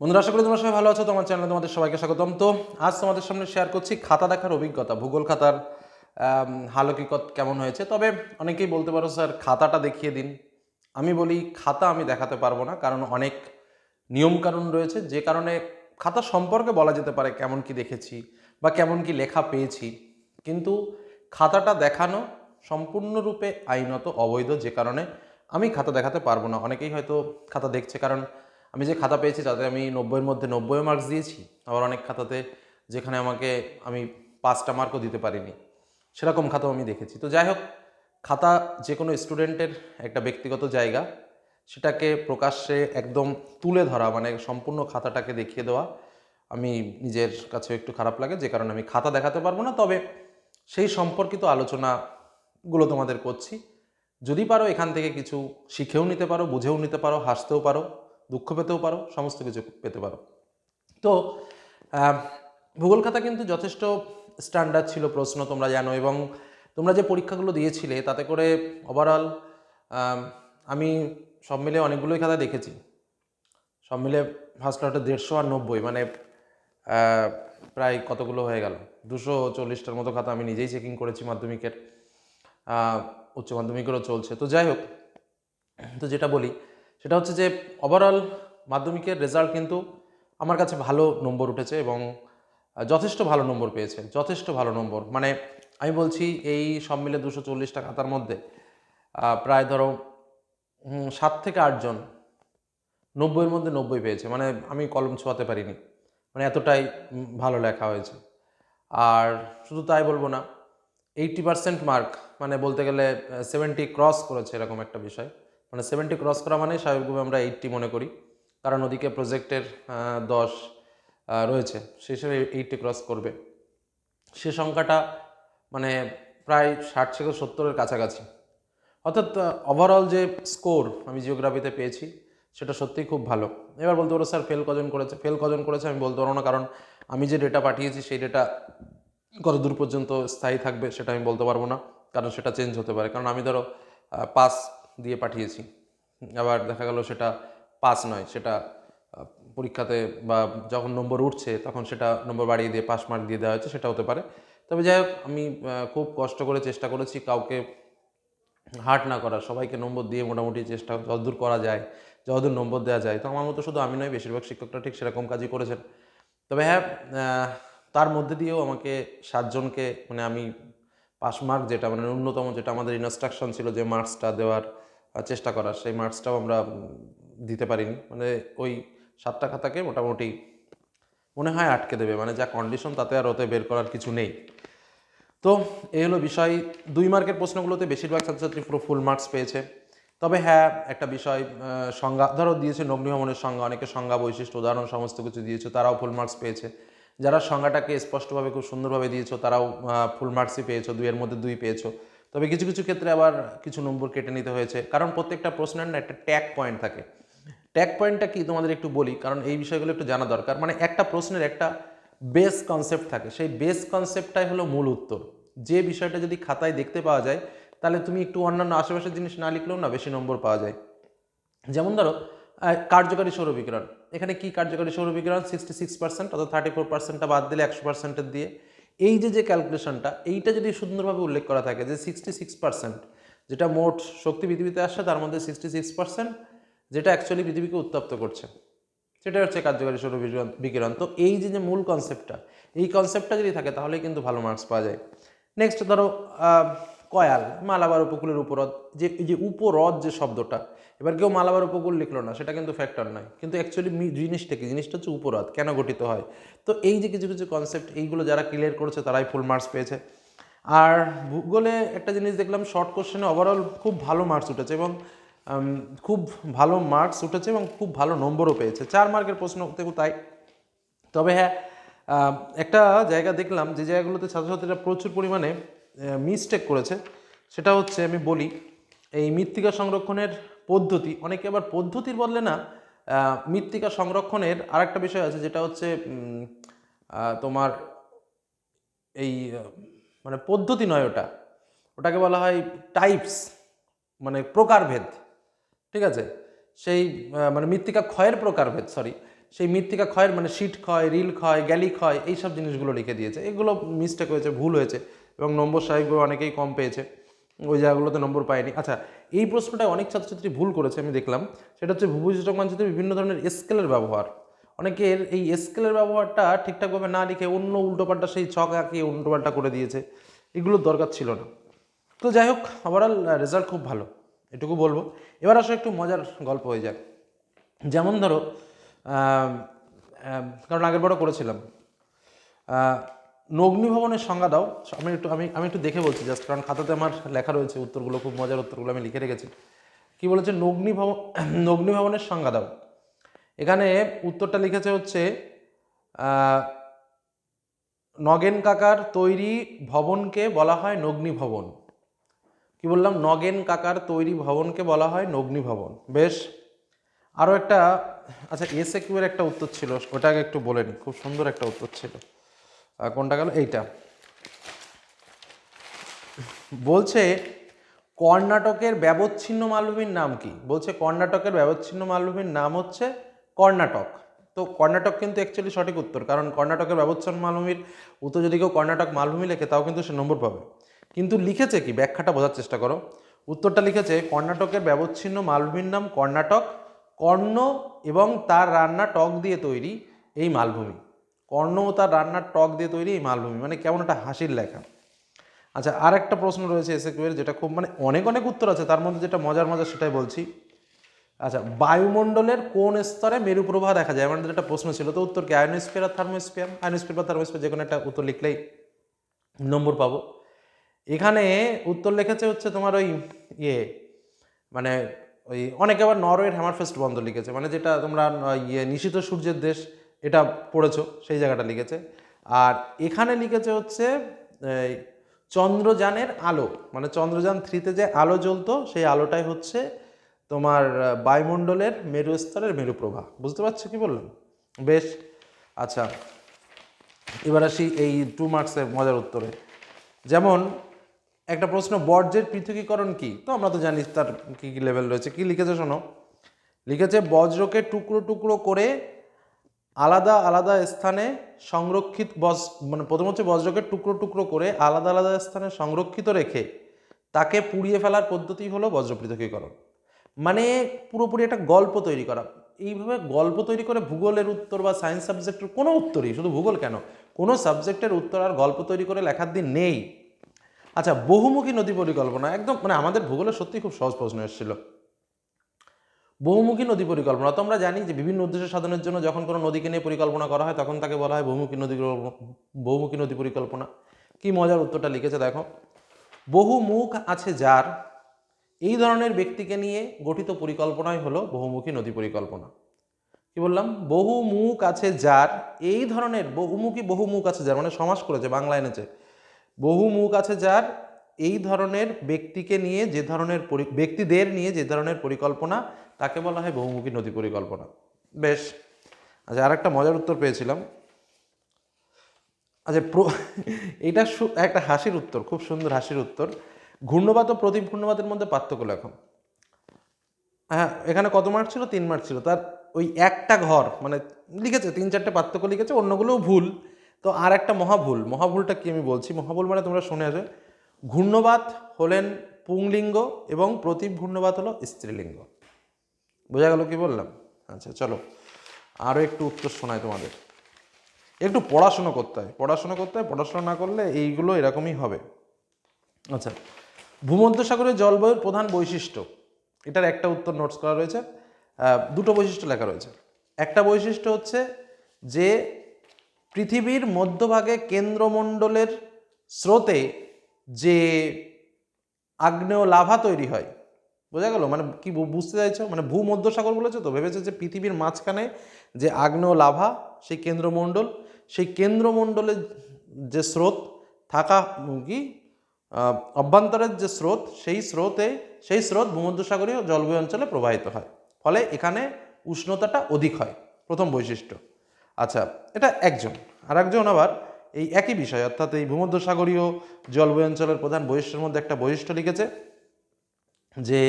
বন্ধুরা, আশা করি তোমরা সবাই ভালো আছো তোমার চ্যানেলে তোমাদের সবাইকে স্বাগতম। তো আজ তোমাদের সামনে শেয়ার করছি খাতা দেখার অভিজ্ঞতা, ভূগোল খাতার হালকিকত কেমন হয়েছে। তবে অনেকেই বলতে পারো, স্যার, খাতাটা দেখিয়ে দিন। আমি বলি, খাতা আমি দেখাতে পারব না, কারণ অনেক নিয়মকানুন রয়েছে। যে কারণে খাতা সম্পর্কে বলা যেতে পারে কেমন কি দেখেছি বা কেমন কি লেখা পেয়েছি। কিন্তু খাতাটা দেখানো সম্পূর্ণরূপে আইনত, অবৈধ, যে কারণে আমি খাতা দেখাতে পারব না। অনেকেই হয়তো খাতা দেখছে, কারণ আমি যে খাতা পেয়েছি তাতে আমি নব্বইয়ের মধ্যে নব্বই মার্কস দিয়েছি। আবার অনেক খাতাতে যেখানে আমাকে আমি পাঁচটা মার্কও দিতে পারিনি। সেরকম খাতাও আমি দেখেছি। তো যাই হোক, খাতা যে কোনো স্টুডেন্টের একটা ব্যক্তিগত জায়গা, সেটাকে প্রকাশ্যে একদম তুলে ধরা মানে সম্পূর্ণ খাতাটাকে দেখিয়ে দেওয়া, আমি নিজের কাছে একটু খারাপ লাগে, যে কারণে আমি খাতা দেখাতে পারব না। তবে সেই সম্পর্কিত আলোচনাগুলো তোমাদের করছি। যদি পারো এখান থেকে কিছু শিখেও নিতে পারো, বুঝেও নিতে পারো, হাসতেও পারো। দুঃখ পেতেও পারো, সমস্ত কিছু পেতে পারো। তো ভূগোল খাতা কিন্তু যথেষ্ট স্ট্যান্ডার্ড ছিল প্রশ্ন তোমরা জানো এবং তোমরা যে পরীক্ষাগুলো দিয়েছিলে তাতে করে ওভারঅল আমি সব মিলে অনেকগুলোই খাতা দেখেছি। সব মিলে ফার্স্ট লটে দেড়শো আর নব্বই মানে প্রায় কতগুলো হয়ে গেল? দুশো চল্লিশটার মতো খাতা আমি নিজেই চেকিং করেছি মাধ্যমিকের। উচ্চ মাধ্যমিকেরও চলছে। তো যাই হোক, তো যেটা বলি সেটা হচ্ছে যে ওভারঅল মাধ্যমিকের রেজাল্ট কিন্তু আমার কাছে ভালো নম্বর উঠেছে এবং যথেষ্ট ভালো নম্বর পেয়েছে, যথেষ্ট ভালো নম্বর। মানে আমি বলছি এই সব মিলে দুশো চল্লিশটা খাতার মধ্যে প্রায় ধরো সাত থেকে আটজন নব্বইয়ের মধ্যে নব্বই পেয়েছে। মানে আমি কলম ছোঁয়াতে পারিনি। মানে এতটাই ভালো লেখা হয়েছে। আর শুধু তাই বলব না এইটটি পার্সেন্ট মার্ক মানে বলতে গেলে সেভেন্টি ক্রস করেছে এরকম একটা বিষয়। মানে সেভেন্টি ক্রস করা মানে স্বাভাবিকভাবে আমরা এইটটি মনে করি। কারণ ওদিকে প্রজেক্টের দশ রয়েছে। সেই হিসেবে এইটটি ক্রস করবে। সে সংখ্যাটা মানে প্রায় ষাট থেকে সত্তরের কাছাকাছি। অর্থাৎ ওভারঅল যে স্কোর আমি জিওগ্রাফিতে পেয়েছি, সেটা সত্যিই খুব ভালো। এবার বলতে পারো স্যার ফেল কজন করেছে? ফেল কজন করেছে আমি বলতে পারব না। কারণ আমি যে ডেটা পাঠিয়েছি, সেই ডেটা কত দূর পর্যন্ত স্থায়ী থাকবে, সেটা আমি বলতে পারব না। কারণ সেটা চেঞ্জ হতে পারে। কারণ আমি ধরো পাস দিয়ে পাঠিয়েছি। আবার দেখা গেল সেটা পাস নয়, সেটা পরীক্ষাতে বা যখন নম্বর উঠছে তখন সেটা নম্বর বাড়িয়ে দিয়ে পাস মার্ক দিয়ে দেওয়া হয়েছে সেটা হতে পারে। তবে যাই হোক, আমি খুব কষ্ট করে চেষ্টা করেছি কাউকে হার্ট না করা, সবাইকে নম্বর দিয়ে মোটামুটি চেষ্টা যতদূর করা যায়, যতদূর নম্বর দেওয়া যায়। তো আমার মতো শুধু আমি নয়, বেশিরভাগ শিক্ষকরা ঠিক সেরকম কাজই করেছেন। তবে হ্যাঁ তার মধ্যে দিয়েও আমাকে সাতজনকে মানে আমি পাস মার্ক যেটা মানে ন্যূনতম যেটা আমাদের ইনস্ট্রাকশন ছিল যে মার্কসটা দেওয়ার চেষ্টা করার, সেই মার্কসটাও আমরা দিতে পারিনি। মানে ওই সাতটা খাতাকে মোটামুটি মনে হয় আটকে দেবে। মানে যা কন্ডিশন তাতে আর ওতে বের করার কিছু নেই। তো এই হলো বিষয়। দুই মার্কের প্রশ্নগুলোতে বেশিরভাগ ছাত্রছাত্রী পুরো ফুল মার্কস পেয়েছে। তবে হ্যাঁ একটা বিষয় সংজ্ঞা, ধরো দিয়েছে নগ্নিভ্রমণের সংজ্ঞা, অনেকে সংজ্ঞা বৈশিষ্ট্য, উদাহরণ, সমস্ত কিছু দিয়েছে, তারাও ফুল মার্কস পেয়েছে। যারা সংজ্ঞাটাকে স্পষ্টভাবে খুব সুন্দরভাবে দিয়েছ, তারাও ফুল মার্কসই পেয়েছ, দুইয়ের মধ্যে দুই পেয়েছ। তবে কিছু কিছু ক্ষেত্রে আবার কিছু নম্বর কেটে নিতে হয়েছে। কারণ প্রত্যেকটা প্রশ্নের না একটা ট্যাগ পয়েন্ট থাকে। ট্যাগ পয়েন্টটা কি তোমাদের একটু বলি, কারণ এই বিষয়গুলো একটু জানা দরকার। মানে একটা প্রশ্নের একটা বেস কনসেপ্ট থাকে। সেই বেস কনসেপ্টটাই হলো মূল উত্তর। যে বিষয়টা যদি খাতায় দেখতে পাওয়া যায়, তাহলে তুমি একটু অন্যান্য আশেপাশের জিনিস না লিখলেও না বেশি নম্বর পাওয়া যায়। যেমন ধরো কার্যকারী সৌর বিকিরণ। এখানে কি কার্যকারী সৌর বিকিরণ? সিক্সটি সিক্স পার্সেন্ট অর্থাৎ থার্টি ফোর পার্সেন্টটা বাদ দিলে একশো পার্সেন্টের দিয়ে। এই যে যে ক্যালকুলেশনটা এইটা যদি সুন্দরভাবে উল্লেখ করা থাকে যে সিক্সটি সিক্স পার্সেন্ট যেটা মোট শক্তি পৃথিবীতে আসছে, তার মধ্যে সিক্সটি সিক্স পার্সেন্ট যেটা অ্যাকচুয়ালি পৃথিবীকে উত্তপ্ত করছে। সেটা হচ্ছে কার্যকারী সৌর বিকিরণ- তো এই যে যে মূল কনসেপ্টটা এই কনসেপ্টটা যদি থাকে তাহলে কিন্তু ভালো মার্কস পাওয়া যায়। নেক্সট ধরো কয়াল, মালাবার উপকূলের উপরদ, যে যে উপরদ যে শব্দটা এবার কেউ মালাবার উপকূল লিখলো না, সেটা কিন্তু ফ্যাক্টর নয়। কিন্তু অ্যাকচুয়ালি জিনিসটা কি? জিনিসটা হচ্ছে উপরদ কেন গঠিত হয়? তো এই যে কিছু কিছু কনসেপ্ট এইগুলো যারা ক্লিয়ার করেছে, তারাই ফুল মার্কস পেয়েছে। আর ভূগোলে একটা জিনিস দেখলাম শর্ট কোশ্চেনে ওভারঅল খুব ভালো মার্কস উঠেছে এবং খুব ভালো মার্কস উঠেছে এবং খুব ভালো নম্বরও পেয়েছে। চার মার্কের প্রশ্ন থেকেও তাই। তবে হ্যাঁ একটা জায়গা দেখলাম, যে জায়গাগুলোতে ছাত্রছাত্রীরা প্রচুর পরিমাণে মিসটেক করেছে, সেটা হচ্ছে আমি বলি এই মৃত্তিকা সংরক্ষণের পদ্ধতি, অনেকে আবার পদ্ধতির বদলে না মৃত্তিকা সংরক্ষণের আরেকটা বিষয় আছে যেটা হচ্ছে তোমার এই মানে পদ্ধতি নয় ওটা। ওটাকে বলা হয় টাইপস মানে প্রকারভেদ, ঠিক আছে? সেই মানে মৃত্তিকা ক্ষয়ের প্রকারভেদ সরি সেই মৃত্তিকা ক্ষয়ের মানে শিট ক্ষয়, রিল ক্ষয়, গ্যালি ক্ষয়, এইসব জিনিসগুলো লিখে দিয়েছে। এগুলো মিস্টেক হয়েছে, ভুল হয়েছে এবং নম্বর সাহেবগুলো অনেকেই কম পেয়েছে। ওই জায়গাগুলোতে নম্বর পায়নি। আচ্ছা এই প্রশ্নটা অনেক ছাত্রছাত্রী ভুল করেছে, আমি দেখলাম। সেটা হচ্ছে ভূবৈচিত্র মানচিত্রে বিভিন্ন ধরনের স্কেলের ব্যবহার। অনেকের এই স্কেলের ব্যবহারটা ঠিকঠাকভাবে না লিখে অন্য উল্টোপাল্টা সেই ছক আঁকিয়ে উল্টোপাল্টা করে দিয়েছে। এগুলোর দরকার ছিল না। তো যাই হোক ওভারঅল রেজাল্ট খুব ভালো। এটুকু বলব। এবার আসলে একটু মজার গল্প হয়ে যাক। যেমন ধরো কারণ আগের বারও করেছিলাম। আহ, নগ্নি ভবনের সংজ্ঞা দাও। আমি একটু আমি আমি একটু দেখে বলছি জাস্ট কারণ খাতাতে আমার লেখা রয়েছে উত্তরগুলো খুব মজার উত্তরগুলো আমি লিখে রেখেছি। কি বলেছে? নগ্নি ভবন নগ্নি ভবনের সংজ্ঞা দাও। এখানে উত্তরটা লিখেছে হচ্ছে নগেন কাকার তৈরি ভবনকে বলা হয় নগ্নি ভবন কি বললাম? নগেন কাকার তৈরি ভবনকে বলা হয় নগ্নি ভবন বেশ। আরও একটা আচ্ছা এসে কিউয়ের একটা উত্তর ছিল ওটাকে একটু বলে খুব সুন্দর একটা উত্তর ছিল। কোনটা গেল? এইটা। বলছে, কর্ণাটকের ব্যবচ্ছিন্ন মালভূমির নাম কি? বলছে, কর্ণাটকের ব্যবচ্ছিন্ন মালভূমির নাম হচ্ছে কর্ণাটক। তো কর্ণাটক কিন্তু অ্যাকচুয়ালি সঠিক উত্তর, কারণ কর্ণাটকের ব্যবচ্ছন্ন মালভূমির উত্তর যদি কেউ কর্ণাটক মালভূমি লেখে, তাও কিন্তু সে নম্বর পাবে। কিন্তু লিখেছে কি? ব্যাখ্যাটা বোঝার চেষ্টা করো। উত্তরটা লিখেছে, কর্ণাটকের ব্যবচ্ছিন্ন মালভূমির নাম কর্ণাটক, কর্ণ এবং তার রান্না টক দিয়ে তৈরি এই মালভূমি। কর্ণ তার রান্নার টক দিয়ে তৈরি এই মালভূমি মানে কেমন একটা হাসির লেখা। আচ্ছা আর একটা প্রশ্ন রয়েছে এসে এর, যেটা খুব মানে অনেক অনেক উত্তর আছে, তার মধ্যে যেটা মজার মজার সেটাই বলছি। আচ্ছা বায়ুমণ্ডলের কোন স্তরে মেরুপ্রবাহ দেখা যায়? আমাদের একটা প্রশ্ন ছিল, তো উত্তর কি, আয়নোস্ফিয়ার আর থার্মোস্ফিয়ার? আয়নোস্ফিয়ার বা থার্মোস্ফিয়ার যে কোনো একটা উত্তর লিখলেই নম্বর পাবো। এখানে উত্তর লিখেছে হচ্ছে তোমার ওই ইয়ে মানে ওই অনেকে আবার নরওয়ের হ্যামারফেস্ট বন্ধ লিখেছে মানে যেটা তোমরা ইয়ে নিশিত সূর্যের দেশ এটা পড়েছো, সেই জায়গাটা লিখেছে। আর এখানে লিখেছে হচ্ছে চন্দ্রযানের আলো মানে চন্দ্রযান থ্রিতে যে আলো জ্বলতো, সেই আলোটাই হচ্ছে তোমার বায়ুমণ্ডলের মেরু স্তরের মেরুপ্রভা বুঝতে পারছ কি বললাম? বেশ আচ্ছা এবার আসি এই টু মার্কসের মজার উত্তরে। যেমন, একটা প্রশ্ন, বর্জ্যের পৃথকীকরণ কি? তো আমরা তো জানি তার কী কী লেভেল রয়েছে। কি লিখেছে শোনো? লিখেছে, বজ্রকে টুকরো টুকরো করে আলাদা আলাদা স্থানে সংরক্ষিত বজ মানে প্রথম হচ্ছে বজ্রকে টুকরো টুকরো করে আলাদা আলাদা স্থানে সংরক্ষিত রেখে তাকে পুড়িয়ে ফেলার পদ্ধতি হলো বজ্র পৃথকীকরণ। মানে পুরোপুরি একটা গল্প তৈরি করা। এইভাবে গল্প তৈরি করে ভূগোলের উত্তর বা সায়েন্স সাবজেক্টের কোনো উত্তরই, শুধু ভূগোল কেন? কোনো সাবজেক্টের উত্তর আর গল্প তৈরি করে লেখার দিন নেই। আচ্ছা বহুমুখী নদী পরিকল্পনা, একদম মানে আমাদের ভূগোলে সত্যি খুব সহজ প্রশ্ন এসেছিল। বহুমুখী নদী পরিকল্পনা। তো আমরা জানি যে বিভিন্ন উদ্দেশ্য সাধনের জন্য যখন কোনো নদীকে নিয়ে পরিকল্পনা করা হয়, তখন তাকে বলা হয় বহুমুখী নদী বহুমুখী নদী পরিকল্পনা। কি মজার উত্তরটা লিখেছে দেখো। বহু মুখ আছে যার, এই ধরনের ব্যক্তিকে নিয়ে গঠিত পরিকল্পনাই হলো বহুমুখী নদী পরিকল্পনা। কি বললাম? বহু মুখ আছে যার, এই ধরনের বহুমুখী বহু মুখ আছে যার মানে সমাস করেছে বাংলা এনেছে। বহু মুখ আছে যার এই ধরনের ব্যক্তিকে নিয়ে যে ধরনের ব্যক্তিদের নিয়ে যে ধরনের পরিকল্পনা, তাকে বলা হয় বহুমুখী নদী পরিকল্পনা। বেশ আচ্ছা আর একটা মজার উত্তর পেয়েছিলাম। আচ্ছা এটা একটা হাসির উত্তর, খুব সুন্দর হাসির উত্তর। ঘূর্ণবাত ও প্রতি ঘূর্ণবাদের মধ্যে পার্থক্য লেখো। হ্যাঁ এখানে কত মার্ক ছিল? তিন মার্ক ছিল। তার ওই একটা ঘর মানে লিখেছে, তিন চারটে পার্থক্য লিখেছে, অন্যগুলোও ভুল। তো আর একটা মহাভুল, মহাভুলটা কি আমি বলছি? মহাভুল মানে তোমরা শুনে আসো ঘূর্ণবাত হলেন পুংলিঙ্গ এবং প্রতীপ ঘূর্ণবাত হলো স্ত্রীলিঙ্গ। বোঝা গেল কি বললাম? আচ্ছা চলো। আরও একটু উত্তর শোনায় তোমাদের। একটু পড়াশুনো করতে হয়। পড়াশুনো করতে হয়, পড়াশোনা না করলে এইগুলো এরকমই হবে। আচ্ছা ভূমধ্যসাগরের জলবায়ুর প্রধান বৈশিষ্ট্য। এটার একটা উত্তর নোটস করা রয়েছে। দুটো বৈশিষ্ট্য লেখা রয়েছে। একটা বৈশিষ্ট্য হচ্ছে যে পৃথিবীর মধ্যভাগে কেন্দ্রমণ্ডলের স্রোতে যে আগ্নেয় লাভা তৈরি হয়। বোঝা গেল? মানে কি বুঝতে চাইছো? মানে ভূমধ্যসাগর বলেছ তো? ভেবেছে যে পৃথিবীর মাঝখানে যে আগ্নেয় লাভা, সেই কেন্দ্রমণ্ডল, সেই কেন্দ্রমণ্ডলের যে স্রোত, থাকা কি অভ্যন্তরের যে স্রোত, সেই স্রোতে, সেই স্রোত ভূমধ্যসাগরীয় জলবায়ু অঞ্চলে প্রবাহিত হয়। ফলে এখানে উষ্ণতাটা অধিক হয়। প্রথম বৈশিষ্ট্য। আচ্ছা এটা একজন। আর একজন আবার এই একই বিষয়, অর্থাৎ এই ভূমধ্যসাগরীয় জলবায়ু অঞ্চলের প্রধান বৈশিষ্ট্যের মধ্যে একটা বৈশিষ্ট্য লিখেছে যে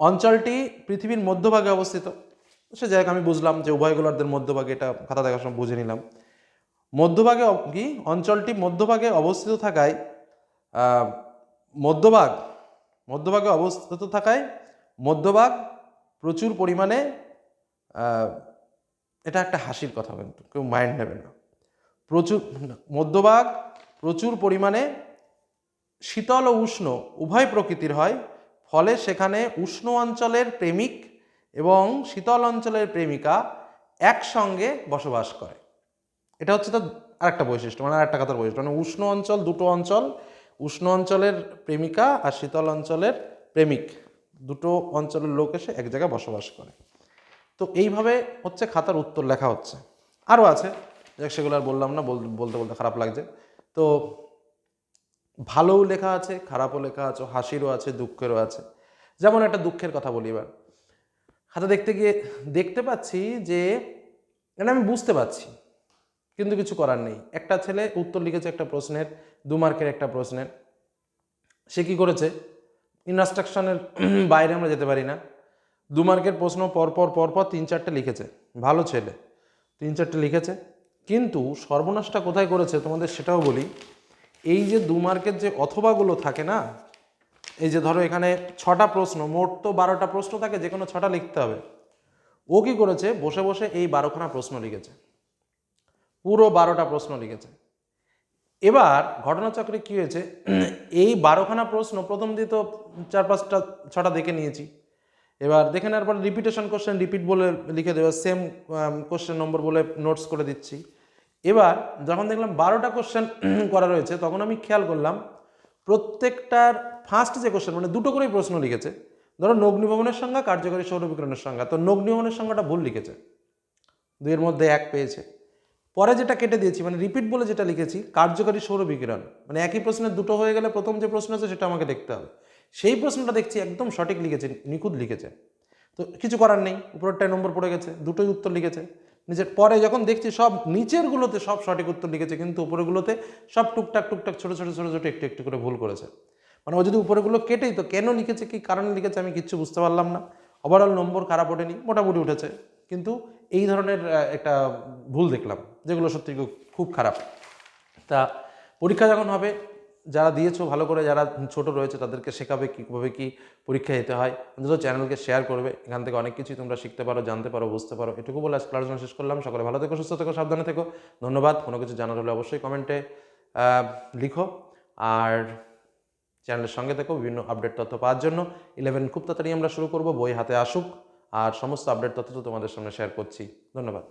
অঞ্চলটি পৃথিবীর মধ্যভাগে অবস্থিত। সে যাই আমি বুঝলাম যে উভয় গোলার্ধের মধ্যভাগে এটা খাতা দেখার সময় বুঝে নিলাম। মধ্যভাগে কি? অঞ্চলটি মধ্যভাগে অবস্থিত থাকায় মধ্যভাগ, মধ্যভাগে অবস্থিত থাকায় মধ্যভাগ প্রচুর পরিমাণে এটা একটা হাসির কথা কিন্তু, কেউ মাইন্ড নেবে না। প্রচুর, মধ্যভাগ প্রচুর পরিমাণে শীতল ও উষ্ণ, উভয় প্রকৃতির হয়। ফলে সেখানে উষ্ণ অঞ্চলের প্রেমিক এবং শীতল অঞ্চলের প্রেমিকা একসঙ্গে বসবাস করে। এটা হচ্ছে তো আরেকটা বৈশিষ্ট্য মানে আরেকটা কথার বৈশিষ্ট্য মানে উষ্ণ অঞ্চল দুটো অঞ্চল, উষ্ণ অঞ্চলের প্রেমিকা আর শীতল অঞ্চলের প্রেমিক। দুটো অঞ্চলের লোক এসে এক জায়গায় বসবাস করে। তো এইভাবে হচ্ছে খাতার উত্তর লেখা হচ্ছে। আরও আছে। যাক, সেগুলো আর বললাম না, বল- বলতে বলতে খারাপ লাগছে। তো ভালোও লেখা আছে, খারাপও লেখা আছে, হাসিরও আছে, দুঃখেরও আছে। যেমন একটা দুঃখের কথা বলি এবার। খাতা দেখতে গিয়ে দেখতে পাচ্ছি যে এটা আমি বুঝতে পারছি, কিন্তু কিছু করার নেই। একটা ছেলে উত্তর লিখেছে একটা প্রশ্নের, দু মার্কের একটা প্রশ্নের। সে কি করেছে? ইনস্ট্রাকশনের বাইরে আমরা যেতে পারি না। দু মার্কের প্রশ্ন পরপর পরপর তিন চারটে লিখেছে। ভালো ছেলে। তিন চারটে লিখেছে। কিন্তু সর্বনাশটা কোথায় করেছে তোমাদের সেটাও বলি। এই যে দু মার্কের যে অথবাগুলো থাকে না, এই যে ধরো এখানে ছটা প্রশ্ন, মোট তো বারোটা প্রশ্ন থাকে, যে কোনো ছটা লিখতে হবে। ও কি করেছে? বসে বসে এই বারোখানা প্রশ্ন লিখেছে। পুরো বারোটা প্রশ্ন লিখেছে। এবার ঘটনাচক্রে কি হয়েছে? এই বারোখানা প্রশ্ন, প্রথম দিয়ে তো চার পাঁচটা, ছটা দেখে নিয়েছি। এবার দেখে নেওয়ার পর রিপিটেশন কোশ্চেন রিপিট বলে লিখে দেবে। সেম কোশ্চেন নম্বর বলে নোটস করে দিচ্ছি। এবার যখন দেখলাম বারোটা কোশ্চেন করা রয়েছে, তখন আমি খেয়াল করলাম প্রত্যেকটার ফার্স্ট যে কোশ্চেন মানে দুটো করেই প্রশ্ন লিখেছে, ধরো নগ্নিভবনের সংজ্ঞা কার্যকরী সৌর বিকিরণের সংজ্ঞা তো নগ্নিভবনের সংজ্ঞাটা ভুল লিখেছে। দুইয়ের মধ্যে এক পেয়েছে। পরে যেটা কেটে দিয়েছি মানে রিপিট বলে যেটা লিখেছি, কার্যকরী সৌর বিকিরণ মানে একই প্রশ্নের দুটো হয়ে গেলে প্রথম যে প্রশ্ন আছে সেটা আমাকে দেখতে হবে। সেই প্রশ্নটা দেখছি একদম সঠিক লিখেছে, নিখুঁত লিখেছে। তো কিছু করার নেই, উপরেরটায় নম্বর পড়ে গেছে, দুটোই উত্তর লিখেছে। নিজের পরে যখন দেখছি সব নিচেরগুলোতে সব সঠিক উত্তর লিখেছে, কিন্তু উপরেগুলোতে সব টুকটাক টুকটাক, ছোটো ছোটো ছোটো ছোটো, একটু একটু করে ভুল করেছে। মানে ও যদি উপরেগুলো কেটেই, তো কেন লিখেছে, কি কারণে লিখেছে আমি কিচ্ছু বুঝতে পারলাম না। ওভারঅল নম্বর খারাপ ওঠেনি, মোটামুটি উঠেছে। কিন্তু এই ধরনের একটা ভুল দেখলাম, যেগুলো সত্যি খুব- খুব খারাপ। তা পরীক্ষা যখন হবে যারা দিয়েছ, ভালো করে যারা ছোট রয়েছে, তাদেরকে শেখাবে কীভাবে কী পরীক্ষা দিতে হয়। অন্তত চ্যানেলকে শেয়ার করবে। এখান থেকে অনেক কিছুই তোমরা শিখতে পারো, জানতে পারো, বুঝতে পারো। এটুকু বলে আজকে আলোচনা শেষ করলাম। সকলে ভালো থেকো, সুস্থ থেকো, সাবধানে থেকো। ধন্যবাদ। কোনো কিছু জানার হলে অবশ্যই কমেন্টে লিখো। আর চ্যানেলের সঙ্গে থেকো, বিভিন্ন আপডেট তথ্য পাওয়ার জন্য। ইলেভেন খুব তাড়াতাড়ি আমরা শুরু করব, বই হাতে আসুক। আর সমস্ত আপডেট তথ্য তো তোমাদের সামনে শেয়ার করছি। ধন্যবাদ।